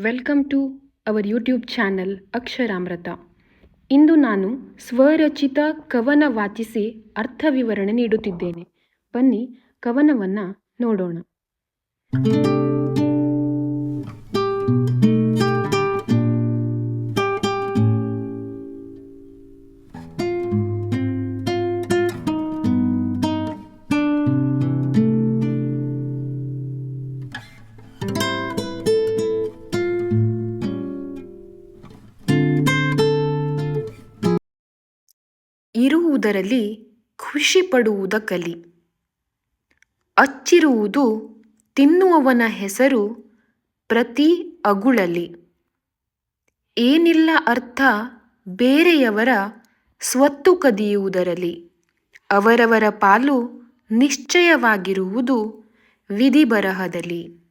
Welcome to our YouTube channel Aksharamrita ಇಂದು ನಾನು ಸ್ವರಚಿತ ಕವನ ವಾಚಿಸಿ ಅರ್ಥ ವಿವರಣೆ ನೀಡುತ್ತಿದ್ದೇನೆ. ಬನ್ನಿ, ಕವನವನ್ನು ನೋಡೋಣ. ಇರುವುದರಲ್ಲಿ ಖುಷಿ ಪಡುವುದ ಕಲಿ. ಅಚ್ಚಿರುವುದು ತಿನ್ನುವವನ ಹೆಸರು ಪ್ರತಿ ಅಗುಳಲಿ. ಏನಿಲ್ಲ ಅರ್ಥ ಬೇರೆಯವರ ಸ್ವತ್ತು ಕದಿಯುವುದರಲ್ಲಿ. ಅವರವರ ಪಾಲು ನಿಶ್ಚಯವಾಗಿರುವುದು ವಿಧಿಬರಹದಲ್ಲಿ.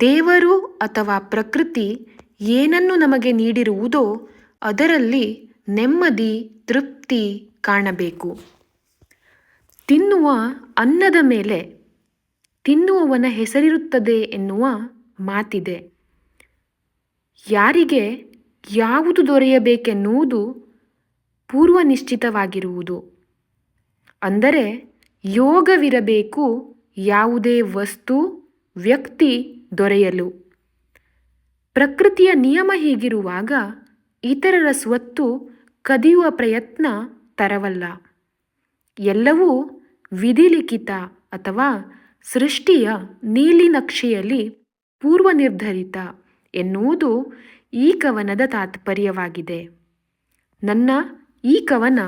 ದೇವರು ಅಥವಾ ಪ್ರಕೃತಿ ಏನನ್ನು ನಮಗೆ ನೀಡಿರುವುದೋ ಅದರಲ್ಲಿ ನೆಮ್ಮದಿ, ತೃಪ್ತಿ ಕಾಣಬೇಕು. ತಿನ್ನುವ ಅನ್ನದ ಮೇಲೆ ತಿನ್ನುವವನ ಹೆಸರಿರುತ್ತದೆ ಎನ್ನುವ ಮಾತಿದೆ. ಯಾರಿಗೆ ಯಾವುದು ದೊರೆಯಬೇಕೆನ್ನುವುದು ಪೂರ್ವ ನಿಶ್ಚಿತವಾಗಿರುವುದು ಅಂದರೆ ಯೋಗವಿರಬೇಕು ಯಾವುದೇ ವಸ್ತು, ವ್ಯಕ್ತಿ ದೊರೆಯಲು. ಪ್ರಕೃತಿಯ ನಿಯಮ ಹೀಗಿರುವಾಗ ಇತರರ ಸ್ವತ್ತು ಕದಿಯುವ ಪ್ರಯತ್ನ ತರವಲ್ಲ. ಎಲ್ಲವೂ ವಿಧಿಲಿಖಿತ ಅಥವಾ ಸೃಷ್ಟಿಯ ನೀಲಿನಕ್ಷೆಯಲ್ಲಿ ಪೂರ್ವ ನಿರ್ಧರಿತ ಎನ್ನುವುದು ಈ ಕವನದ ತಾತ್ಪರ್ಯವಾಗಿದೆ. ನನ್ನ ಈ ಕವನ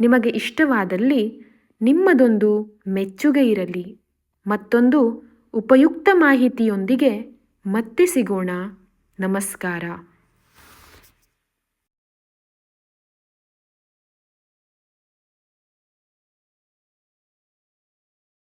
ನಿಮಗೆ ಇಷ್ಟವಾದಲ್ಲಿ ನಿಮ್ಮದೊಂದು ಮೆಚ್ಚುಗೆ ಇರಲಿ. ಮತ್ತೊಂದು ಉಪಯುಕ್ತ ಮಾಹಿತಿಯೊಂದಿಗೆ ಮತ್ತೆ ಸಿಗೋಣ. ನಮಸ್ಕಾರ.